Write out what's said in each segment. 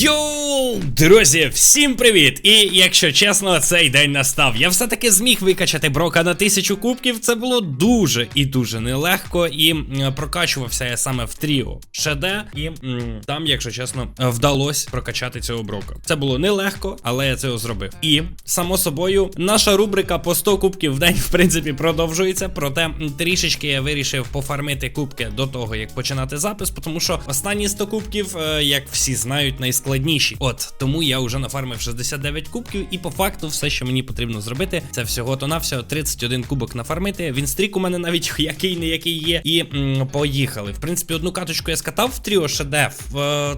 Йоу, друзі, всім привіт! І якщо чесно, цей день настав. Я все-таки зміг викачати брока на тисячу кубків. Це було дуже і дуже нелегко. І прокачувався я саме в тріо ШД, і м, там, якщо чесно, вдалося прокачати цього брока. Це було нелегко, але я це зробив. І само собою, наша рубрика по 100 кубків в день, в принципі, продовжується. Проте трішечки я вирішив пофармити кубки до того, як починати запис, тому що останні 100 кубків, е, як всі знають, найскладніші. От тому я вже нафармив 69 кубків, і по факту все, що мені потрібно зробити, це всього то навсього 31 кубок нафармити. Він стрік у мене навіть який не який є. І м, поїхали. В принципі, одну каточку я скатав в тріо шедев.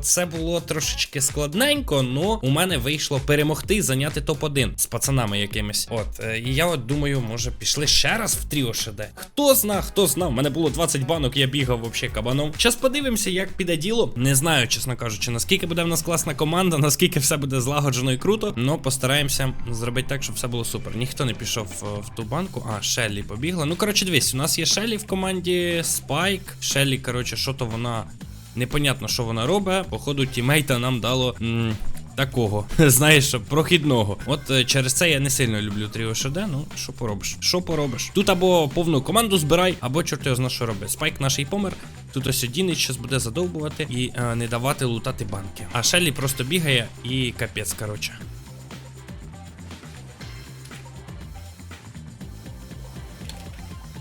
Це було трошечки складненько, але у мене вийшло перемогти зайняти топ-1 з пацанами якимись. От, е, і я от думаю, може пішли ще раз в тріо ШД. Хто зна, хто зна. У мене було 20 банок, я бігав вообще кабаном. Зараз подивимося, як піде діло. Не знаю, чесно кажучи, наскільки буде в нас класна команда, наскільки все буде злагоджено і круто. Ну, постараємося зробити так, щоб все було супер. Ніхто не пішов е, в ту банку. А, Шеллі побігла. Ну, коротше, дивись, у нас є Шеллі в команді, Спайк. Шеллі, коротше, що то вона. Непонятно, що вона робить. Походу, тімейта нам дало. м, Такого, знаєш, прохідного. От е, через це я не сильно люблю Тріо ШД, ну що поробиш? Що поробиш? Тут або повну команду збирай, або чорт його зна що робить. Спайк наш помер. Тут ось Дінич щас буде задовбувати і е, не давати лутати банки. А Шеллі просто бігає і капець, коротше.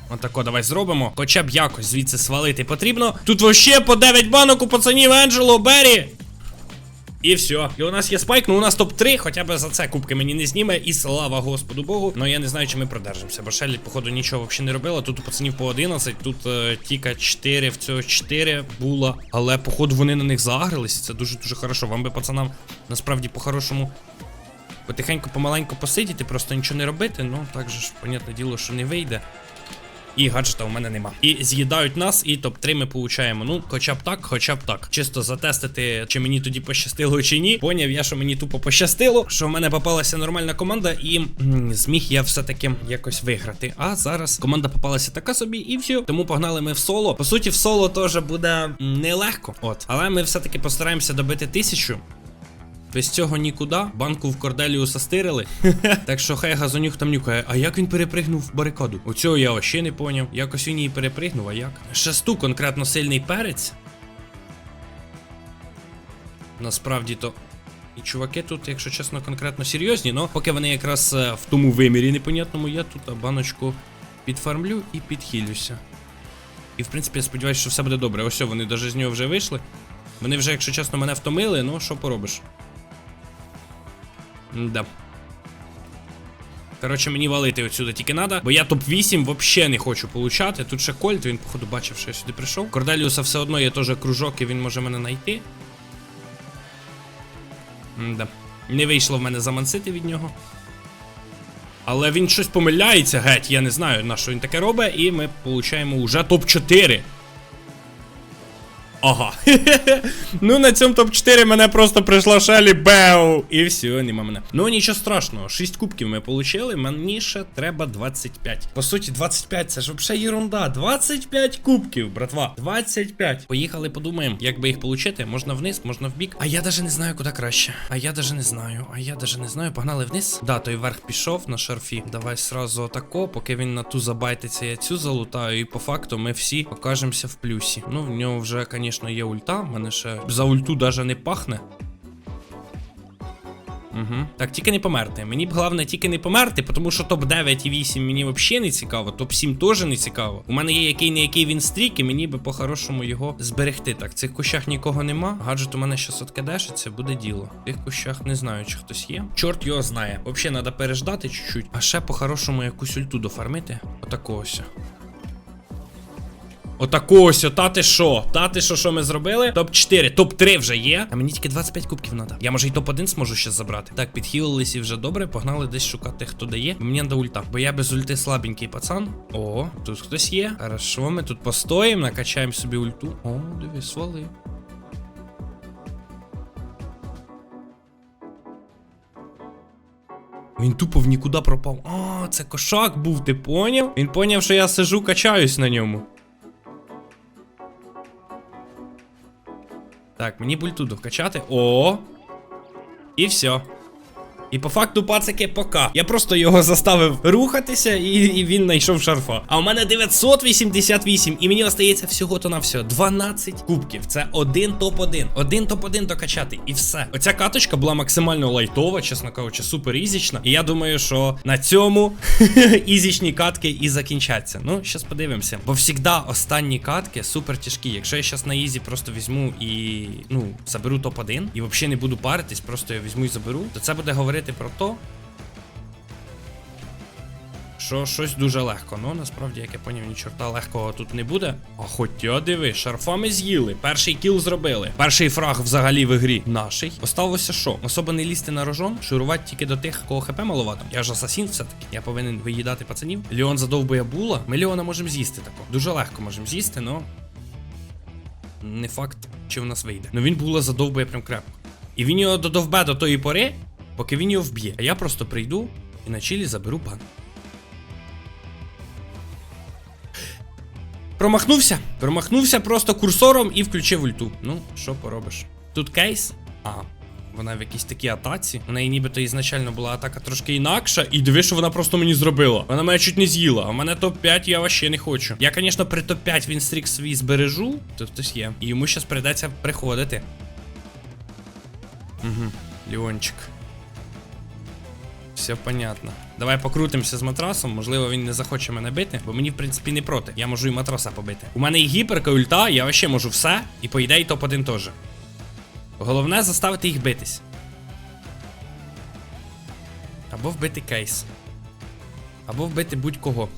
Отако, давай зробимо. Хоча б якось звідси свалити потрібно. Тут вообще по 9 банок у пацанів Енджело, Беррі. І все. І у нас є спайк, ну у нас топ-3, хоча б за це кубки мені не зніме. І слава Господу Богу. Ну я не знаю, чи ми продержимося. Бо Шеллі, походу, нічого взагалі не робила. Тут у пацанів по 11, тут е, тільки 4, в цього 4 було. Але, походу, вони на них загрились. Це дуже-дуже хорошо. Вам би пацанам насправді по-хорошому. Потихеньку, помаленьку посидіти, просто нічого не робити. Ну, так же ж, понятне діло, що не вийде. І гаджета у мене нема. І з'їдають нас, і топ-3 ми получаємо. Ну, хоча б так, хоча б так. Чисто затестити, чи мені тоді пощастило, чи ні. Поняв я, що мені тупо пощастило, що в мене попалася нормальна команда, і м, зміг я все-таки якось виграти. А зараз команда попалася така собі, і все. Тому погнали ми в соло. По суті, в соло теж буде нелегко. От, але ми все-таки постараємося добити тисячу. Без цього нікуди. Банку в Корделіуса стирили. так що хай газонюх там нюкає. А як він перепригнув барикаду? Оцього я вообще не поняв. Якось він її перепригнув, а як? Шесту конкретно сильний перець. Насправді то. І чуваки тут, якщо чесно, конкретно серйозні, но поки вони якраз е, в тому вимірі непонятному, я тут баночку підфармлю і підхилюся. І в принципі я сподіваюся, що все буде добре. Ось вони навіть з нього вже вийшли. Вони вже, якщо чесно, мене втомили, ну що поробиш. Да. Коротше, мені валити отсюди тільки надо, бо я топ-8 вообще не хочу получати. Тут ще Кольт, він, походу, бачив, що я сюди прийшов. Корделіуса все одно є теж кружок, і він може мене знайти. Да. Не вийшло в мене замансити від нього. Але він щось помиляється, геть, я не знаю, на що він таке робить, і ми получаємо уже топ-4. Ага. ну на цьому топ-4 мене просто прийшла Шелі Беу. І все, нема мене. Ну нічого страшного, 6 кубків ми отримали, мені ще треба 25. По суті, 25 це ж взагалі ерунда. 25 кубків, братва. 25. Поїхали, подумаємо, як би їх отримати. Можна вниз, можна в бік. А я даже не знаю, куди краще. А я даже не знаю. А я даже не знаю. Погнали вниз. Да, той верх пішов на шарфі. Давай сразу отако, поки він на ту забайтиться, я цю залутаю. І по факту ми всі окажемося в плюсі. Ну, в нього вже, звісно, є ульта. Мене ще за ульту даже не пахне. Угу. Так, тільки не померти. Мені б головне тільки не померти, тому що топ-9 і 8 мені взагалі не цікаво, топ-7 теж не цікаво. У мене є який не який він стрік, і мені би по-хорошому його зберегти. Так, в цих кущах нікого нема. Гаджет у мене щас откидешиться, буде діло. В цих кущах не знаю, чи хтось є. Чорт його знає. Взагалі треба переждати чуть-чуть. А ще по-хорошому якусь ульту дофармити. Отакого ось. Отако ось, та ти що? Та ти що, що ми зробили? Топ-4, топ-3 вже є. А мені тільки 25 кубків треба. Я може і топ-1 зможу ще забрати. Так, підхилились і вже добре. Погнали десь шукати, хто дає. Мені треба ульта. Бо я без ульти слабенький пацан. О, тут хтось є. Хорошо, ми тут постоїмо, накачаємо собі ульту. О, дивись, свали. Він тупо в нікуди пропав. А, це кошак був, ти поняв? Він поняв, що я сижу, качаюсь на ньому. Так, мені бультуду докачати. О! І все. І по факту, пацики, пока. Я просто його заставив рухатися, і, і він знайшов шарфа. А у мене 988, і мені остається всього-то на все. 12 кубків. Це один топ-1. Один топ-1 докачати. І все. Оця каточка була максимально лайтова, чесно кажучи, супер ізічна. І я думаю, що на цьому ізічні катки і закінчаться. Ну, щас подивимося. Бо завжди останні катки супер тяжкі. Якщо я щас на ізі просто візьму і ну, заберу топ-1 і взагалі не буду паритись, просто я візьму і заберу, то це буде говорити про то, що щось дуже легко. Ну, насправді, як я поняв, ні чорта легкого тут не буде. А хоча диви, шарфами з'їли. Перший кіл зробили. Перший фраг взагалі в ігрі наший. Осталося що? Особо не лізти на рожон, шурувати тільки до тих, кого хп маловато. Я ж асасін все-таки. Я повинен виїдати пацанів. Леон задовбує була. Ми Леона можемо з'їсти тако. Дуже легко можемо з'їсти, но. Не факт, чи в нас вийде. Ну він була задовбує прям крепко. І він його додовбе до тої пори, поки він його вб'є. А я просто прийду і на чилі заберу бан. Промахнувся. Промахнувся просто курсором і включив ульту. Ну, що поробиш? Тут кейс. А, вона в якійсь такій атаці. У неї нібито ізначально була атака трошки інакша. І диви, що вона просто мені зробила. Вона мене чуть не з'їла. А мене топ-5 я вообще не хочу. Я, звісно, при топ-5 він стрік свій збережу. Тут хтось є. І йому зараз прийдеться приходити. Угу, Леончик. Все понятно. Давай покрутимося з матрасом. Можливо, він не захоче мене бити, бо мені, в принципі, не проти. Я можу і матраса побити. У мене і гіперка, ульта, я вообще можу все. І по ідеї топ-1 теж. Головне заставити їх битись. Або вбити кейс. Або вбити будь-кого.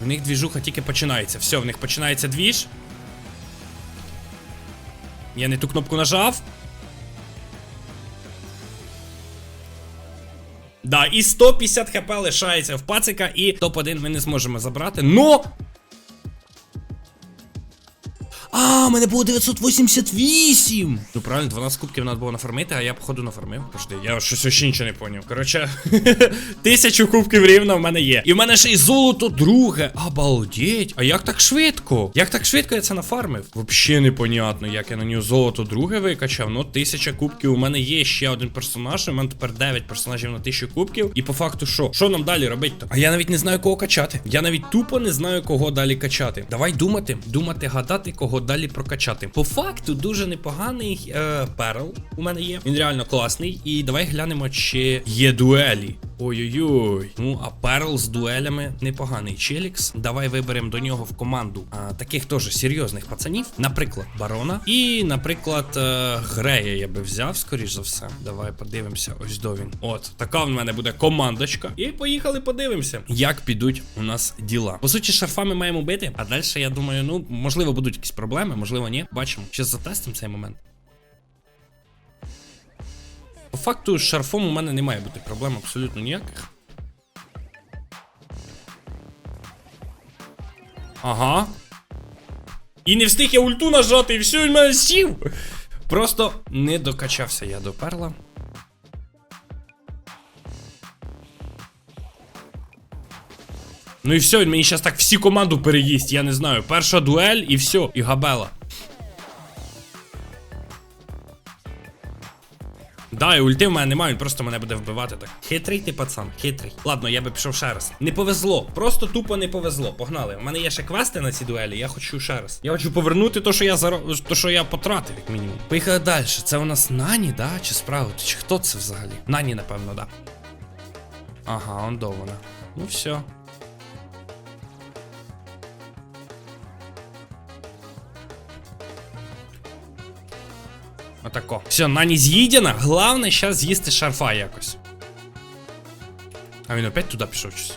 В них двіжуха тільки починається. Все, в них починається двіж. Я не ту кнопку нажав. Да, і 150 хп лишається в пацика, і топ-1 ми не зможемо забрати. Но! У мене було 988! Ну правильно, 12 кубків треба було нафармити, а я походу нафармив. Пожди, я щось ще нічого не поняв. Коротше, тисячу кубків рівно в мене є. І в мене ще й золото друге. Обалдеть. А як так швидко? Як так швидко я це нафармив? Взагалі непонятно, як я на нього золото друге викачав. Ну, тисяча кубків у мене є ще один персонаж. У мене тепер 9 персонажів на тисячу кубків. І по факту, що? Що нам далі робити-то? А я навіть не знаю, кого качати. Я навіть тупо не знаю, кого далі качати. Давай думати, думати, гадати, кого далі прокачати. По факту, дуже непоганий е, перл у мене є. Він реально класний. І давай глянемо, чи є дуелі. Ой-ой-ой. Ну, а перл з дуелями непоганий челікс. Давай виберемо до нього в команду а, таких теж серйозних пацанів. Наприклад, барона. І, наприклад, е, Грея я би взяв, скоріш за все. Давай подивимося. Ось до він. От, така в мене буде командочка. І поїхали, подивимося, як підуть у нас діла. По суті, шарфами маємо бити. А далі, я думаю, ну, можливо, будуть якісь проблеми, можливо, ні. Бачимо. Ще затестимо цей момент. По факту, з шарфом у мене не має бути проблем абсолютно ніяких. Ага. І не встиг я ульту нажати, і все, він мене сів. Просто не докачався я до перла. Ну і все, він мені зараз так всі команду переїсть, я не знаю. Перша дуель і все, і габела. Да, і ульти в мене немає, він просто мене буде вбивати так. Хитрий ти пацан, хитрий. Ладно, я би пішов ще раз. Не повезло, просто тупо не повезло. Погнали. У мене є ще квести на ці дуелі, я хочу ще раз. Я хочу повернути то, що я заро... то, що я потратив, як мінімум. Поїхали далі. Це у нас Нані, да? Чи справа? Чи хто це взагалі? Нані, напевно, да. Ага, он до вона. Ну все. Отако. Все, нані з'їдена. Главне зараз з'їсти шарфа якось. А він опять туди пішов щось.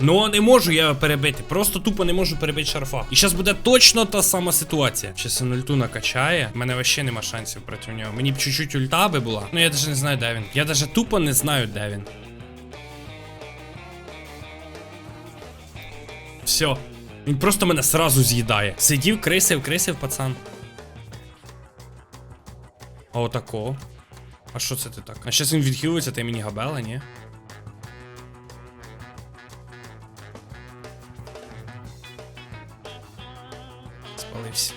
Ну, не можу я перебити. Просто тупо не можу перебити шарфа. І зараз буде точно та сама ситуація. Щас він ульту накачає. У мене вообще нема шансів проти нього. Мені б чуть-чуть ульта би була. Ну я навіть не знаю, де він. Я навіть тупо не знаю, де він. Все. Він просто мене сразу з'їдає. Сидів, крисив, крисив, пацан. А отако. А що це ти так? А щас він відхилується, ти мені габела, ні? Спалився.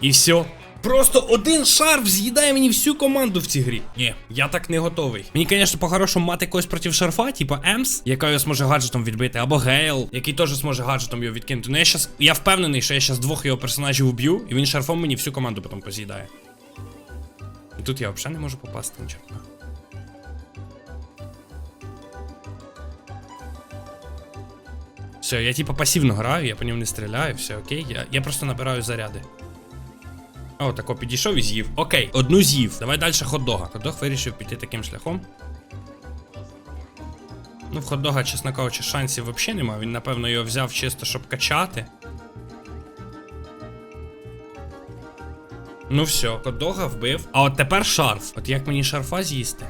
І все. Просто один шарф з'їдає мені всю команду в цій грі. Ні, я так не готовий. Мені, звісно, по-хорошому мати когось проти шарфа, типа Емс, яка його зможе гаджетом відбити, або Гейл, який теж зможе гаджетом його відкинути. Ну я щас, я впевнений, що я щас двох його персонажів уб'ю, і він шарфом мені всю команду потім поз'їдає. І тут я взагалі не можу попасти нічого. Все, я типа пасивно граю, я по ньому не стріляю, все окей. Я, я просто набираю заряди. О, тако підійшов і з'їв. Окей, одну з'їв. Давай далі хот-дога. Хот-дог вирішив піти таким шляхом. Ну, в хот-дога, чесно кажучи, шансів взагалі нема. Він, напевно, його взяв чисто, щоб качати. Ну все, хот-дога вбив. А от тепер шарф. От як мені шарфа з'їсти?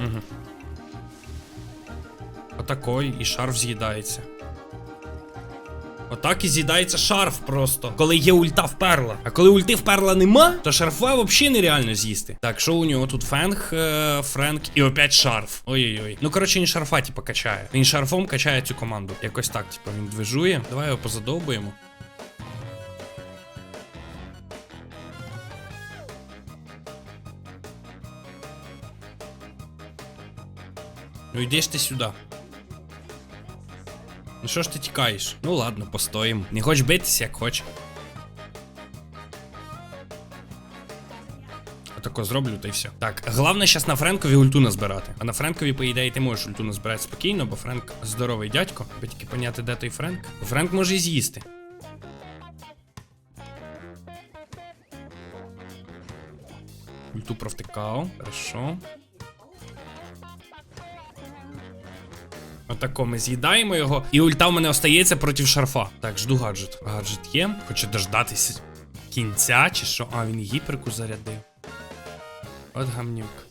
Угу. Отакой, і шарф з'їдається. Отак і з'їдається шарф просто, коли є ульта в перла. А коли ульти в перла нема, то шарфа взагалі нереально з'їсти. Так, що у нього тут фенг, е, Френк і опять шарф. Ой-ой-ой. Ну коротше, він шарфа, типу, качає. Він шарфом качає цю команду. Якось так, типу, він движує. Давай його позадовбуємо. Ну йди ж ти сюди. Ну що ж ти тікаєш? Ну ладно, постоїм. Не хоч битися, як хоч. Отако зроблю, та й все. Так, головне зараз на Френкові ульту назбирати. А на Френкові, по ідеї, ти можеш ульту назбирати спокійно, бо Френк здоровий дядько. Аби тільки поняти, де той Френк. Бо Френк може і з'їсти. Ульту провтикав. Хорошо. Отако ми з'їдаємо його, і ульта в мене остається проти шарфа. Так, жду гаджет. Гаджет є. Хочу дождатися кінця, чи що. А, він гіперку зарядив. От гамнюк.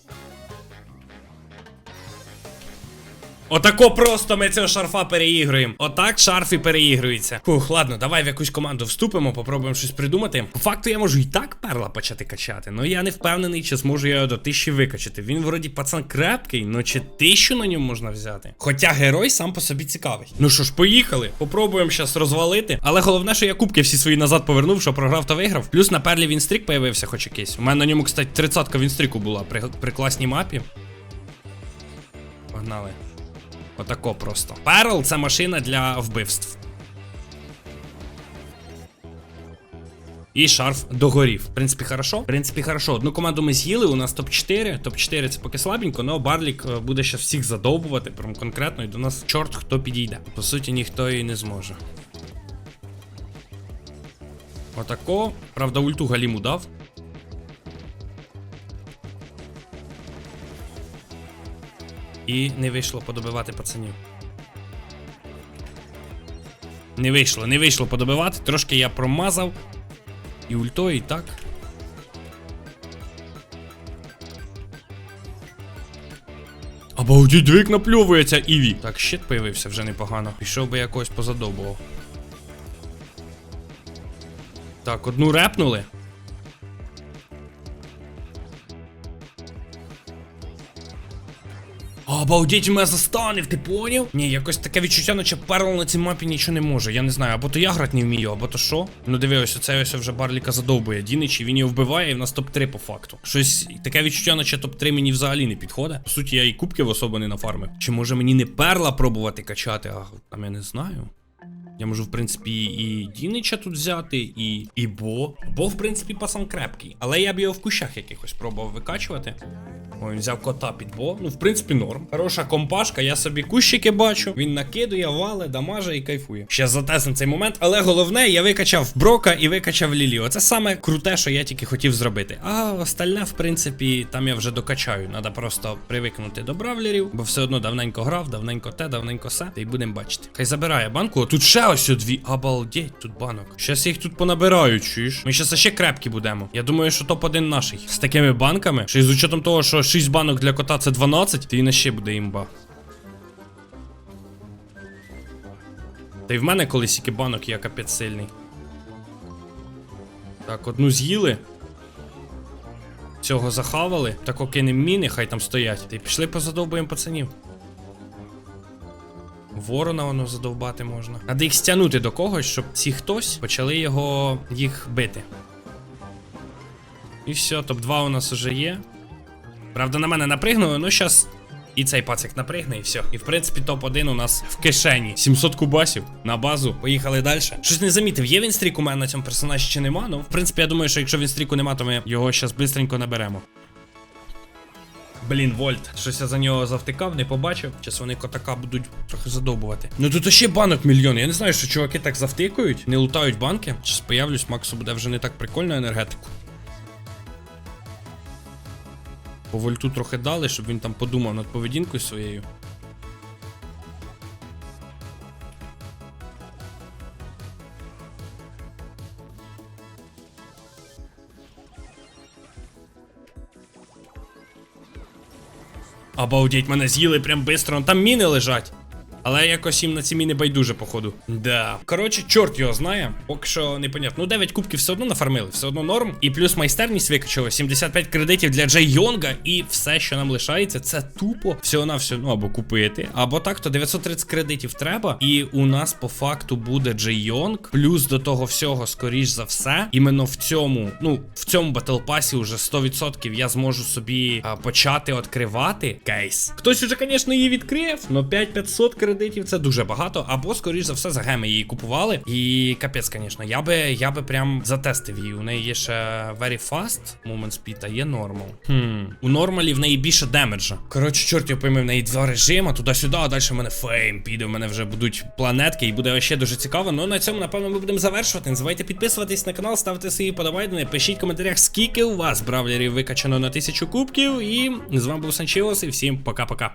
Отако просто ми цього шарфа переігруємо. Отак шарф і переігрується. Фух, ладно, давай в якусь команду вступимо, попробуємо щось придумати. По факту я можу і так перла почати качати, але я не впевнений, чи зможу я його до тисячі викачати. Він вроді пацан крепкий, ну чи тисячу на ньому можна взяти. Хоча герой сам по собі цікавий. Ну що ж, поїхали. Попробуємо щас розвалити. Але головне, що я кубки всі свої назад повернув, що програв та виграв. Плюс на перлі він стрік появився, хоч якийсь. У мене на ньому, кстати, 30-ка він стріку була при, при класній мапі. Погнали. Отако просто. Перл це машина для вбивств. І шарф догорів. В принципі, хорошо. В принципі, хорошо. Одну команду ми з'їли, у нас топ-4. Топ-4 це поки слабенько, але Барлік е, буде ще всіх задовбувати, прям конкретно, і до нас чорт хто підійде. По суті, ніхто і не зможе. Отако. Правда, ульту Галіму дав. І не вийшло подобивати пацанів. Не вийшло, не вийшло подобивати. Трошки я промазав. І ульто, і так. Обалдіть, двік напльовується Іві. Так, щит появився вже непогано. Пішов би якось позадовбував. Так, одну репнули. Обалдіть, мене застанив, ти поняв? Ні, якось таке відчуття, наче перл на цій мапі нічого не може. Я не знаю, або то я грати не вмію, або то що. Ну диви, це ось вже Барліка задовбує. Дінич, і він його вбиває, і в нас топ-3 по факту. Щось таке відчуття, наче топ-3 мені взагалі не підходить. По суті, я і кубків особо не нафармив. Чи може мені не перла пробувати качати, а там я не знаю. Я можу, в принципі, і Дінича тут взяти, і і Бо. Бо, в принципі, пасан крепкий. Але я б його в кущах якихось пробував викачувати. О, він взяв кота під бо. Ну, в принципі, норм. Хороша компашка, я собі кущики бачу. Він накидує, вале, дамаже і кайфує. Ще затеснем цей момент. Але головне, я викачав Брока і викачав Лілі. Оце саме круте, що я тільки хотів зробити. А остальне, в принципі, там я вже докачаю. Надо просто привикнути до бравлерів, бо все одно давненько грав, давненько те, давненько се. Та й будемо бачити. Хай забирає банку. О, тут ще ось дві. Обалдеть, тут банок. Щас їх тут понабираю, чуєш? Ми щас ще крепкі будемо. Я думаю, що топ-1 наший. З такими банками. Ще й з учетом того, що 6 банок для кота це 12, то і на ще буде імба. Та й в мене колись які банок я капець сильний. Так, одну з'їли. Цього захавали. Так кинем міни, хай там стоять. Та й пішли позадовбуємо пацанів. Ворона воно задовбати можна. Треба їх стягнути до когось, щоб ці хтось почали його їх бити. І все, топ-2 у нас уже є. Правда, на мене напригнули, ну щас і цей пацик напригне, і все. І в принципі, топ-1 у нас в кишені. 700 кубасів на базу. Поїхали далі. Щось не замітив, є він стрік у мене на цьому персонажі чи нема. Ну, в принципі, я думаю, що якщо він стріку нема, то ми його щас бистренько наберемо. Блін, Вольт. Щось я за нього завтикав, не побачив. Зараз вони котака будуть трохи задобувати. Ну тут ще банок мільйон. Я не знаю, що чуваки так завтикують, не лутають банки. Зараз появлюсь, Максу буде вже не так прикольно енергетику. По вольту трохи дали, щоб він там подумав над поведінкою своєю. Обалдеть, мене з'їли прям бистро. Там міни лежать. Але якось їм на ці міни байдуже, походу. Да. Коротше, чорт його знає. Поки що непонятно. Ну, 9 кубків все одно нафармили, все одно норм. І плюс майстерність викачали 75 кредитів для Джей Йонга. І все, що нам лишається, це тупо всього на все, ну або купити. Або так, то 930 кредитів треба. І у нас по факту буде Джей Йонг. Плюс до того всього, скоріш за все, іменно в цьому, ну, в цьому батлпасі уже 100% я зможу собі а, почати відкривати кейс. Хтось уже, звісно, її відкрив, але 5500 кредитів це дуже багато. Або, скоріш за все, за геми її купували. І капець, звісно, я би я би прям затестив її. У неї є ще very fast movement speed, а є normal. Хм. У нормалі в неї більше демеджа. Коротше, чорт я пойми, в неї два режима, туди-сюди, а далі в мене фейм піде. В мене вже будуть планетки, і буде ще дуже цікаво. Ну на цьому, напевно, ми будемо завершувати. Не забувайте підписуватись на канал, ставте свої подобайдени, пишіть в коментарях, скільки у вас бравлерів викачано на тисячу кубків. І з вами був Санчіос, і всім пока-пока.